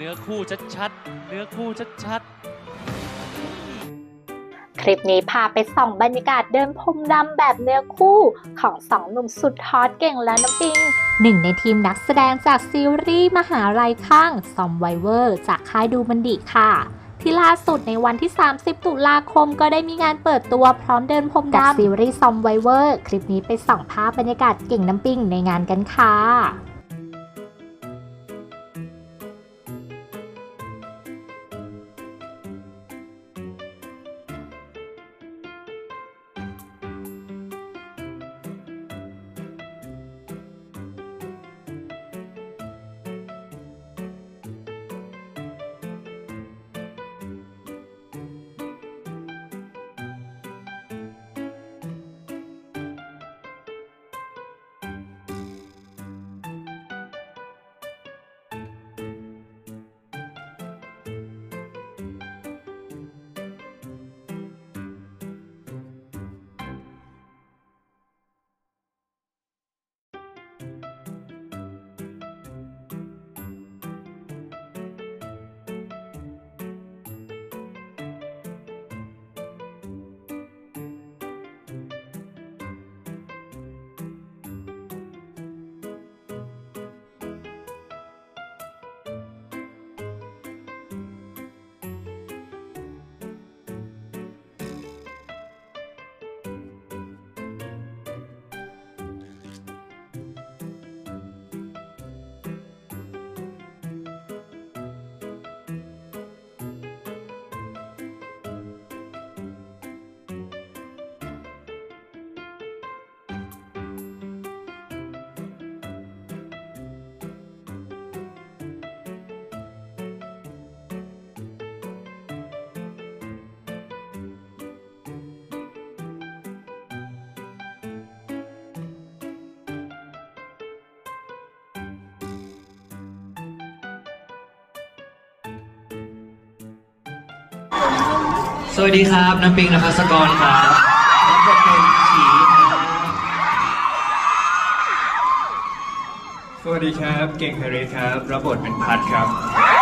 เนื้อคู่ชัดๆ เนื้อคู่ชัดๆ คลิปนี้พาไปส่องบรรยากาศเดินพรมดำแบบเนื้อคู่ของสองหนุ่มสุดฮอตเก่งและน้ำปิงหนึ่งในทีมนักแสดงจากซีรีส์มหาลัยข้างซอมไวเวอร์จากค่ายดูมันดีค่ะที่ล่าสุดในวันที่ 30 ตุลาคมก็ได้มีงานเปิดตัวพร้อมเดินพรมดำซีรีส์ซอมไวเวอร์ คลิปนี้ไปส่องภาพบรรยากาศเก่งน้ำปิงในงานกันค่ะ สวัสดีครับน้ำปิงนภัสกรครับรับบทเป็นฉีครับสวัสดีครับ เก่งไฮเรสครับ รับบทเป็นพัดครับ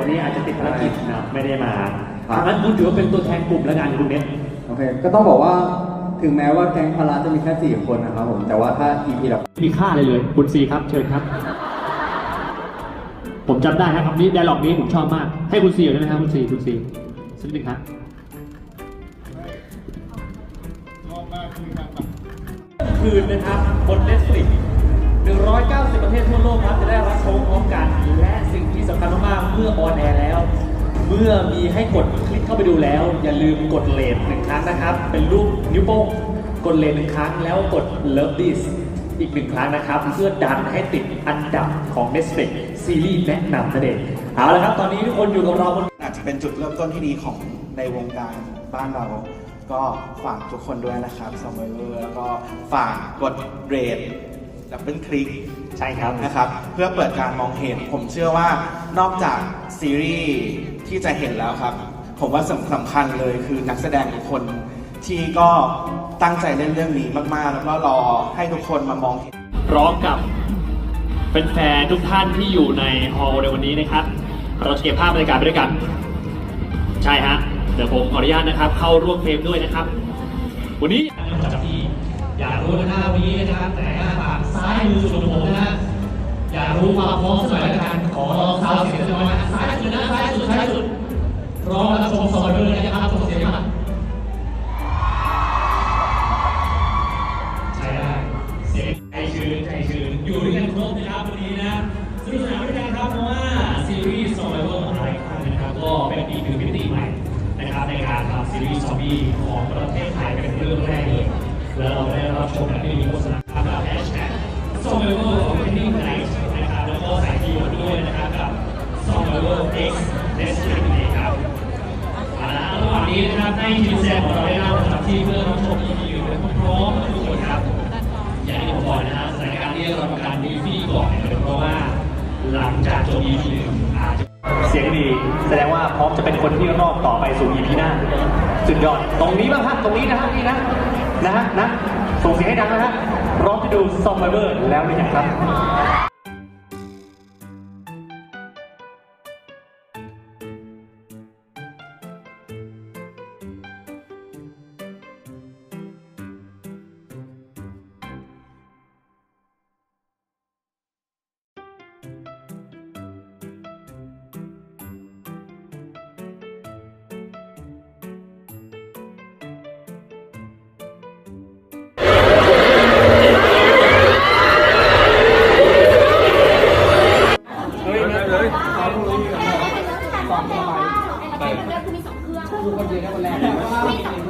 วยแต่วันนี้อาจจะติดภารกิจนะครับไม่ได้มาทางนั้นคุณถือว่าเป็นตัวแทนกลุ่มแล้วกันคุณเน็ตโอเค ก็ต้องบอกว่าถึงแม้ว่าแก๊งพาราจะมีแค่สี่คนนะครับผม แต่ว่าถ้า EP แบบมีค่าเลยเลย คุณซีครับ เชิญครับ ผมจำได้ครับคำนี้ไดร็อกนี้ผมชอบมาก ให้คุณซีอยู่ได้ไหมครับคุณซีคุณซีสักนิดหนึ่งครับ คืนนะครับบน Netflix 190 ประเทศทั่วโลกครับจะได้รับชมพร้อมกัน และสิ่งที่สำคัญมากๆเมื่อออนแอร์แล้ว เมื่อมีให้กดคลิกเข้าไปดูแล้ว อย่าลืมกดเลทหนึ่งครั้งนะครับ เป็นรูปนิ้วโป้งกดเลทหนึ่งครั้งแล้วกด Love This อีกหนึ่งครั้งนะครับ เพื่อดันให้ติดอันดับของ Netflix ซีรีส์แนะนำนั่นเองเอาละครับ ตอนนี้ทุกคนอยู่กับเราบนอาจจะเป็นจุดเริ่มต้นที่ดีของในวงการบ้านเรา ก็ฝากทุกคนด้วยนะครับซอมเบอแล้วก็ฝากกดเรท ดับเบิลคลิกใช่ครับนะครับ เพื่อเปิดการมองเห็นผมเชื่อว่านอกจากซีรีส์ที่จะเห็นแล้วครับ ผมว่าสำสำคัญเลยคือนักแสดงทุกคนที่ก็ตั้งใจเล่นเรื่องนี้มาก ๆ แล้วก็รอให้ทุกคนมามองเห็นพร้อมกับเป็นแฟนๆทุกท่านที่อยู่ในฮอลล์ในวันนี้นะครับ เราจะเก็บภาพบรรยากาศไปด้วยกัน ใช่ฮะเดี๋ยวผมขออนุญาตนะครับ เข้าร่วมเฟรมด้วยนะครับ วันนี้จากที่อยาก รู้นะครับวันนี้นะครับแต่หน้าฝั่งซ้ายมือสุดของผมนะฮะอยากรู้ความพร้อมสมัยละกันขอลองสาวเสียงสักหน่อยนะซ้ายสุดนะซ้ายสุดซ้ายสุดร้อมรับชมสอนเลยนะครับส่งเสียงมา ชมแบบที่มีโฆษณากับแฮชแท็ก Survival Opening Night นะครับแล้วก็ใส่คีย์เวิร์ดด้วยนะครับกับ Survival X Destiny ครับเอาละระหว่างนี้นะครับให้ทีมแซมของเราได้เล่าสำหรับที่เพื่อนรับชม EP อยู่เป็นพร้อมทุกคนครับ อย่างที่ผมบอกนะฮะสถานการณ์นี้เราทำการดีฟี่ก่อนเนี่ยเพราะว่าหลังจากจบ EP หนึ่งอาจจะเสียงดีแสดงว่าพร้อมจะเป็นคนที่รอบต่อไปสู่ EP หน้าสุดยอดตรงนี้บ้างฮะตรงนี้นะฮะนี่นะนะฮะนะ ส่งเสียงให้ดังนะฮะพร้อมจะดูซอมไบเบอร์แล้วหรือยังครับ คนเดียวนะคนแรก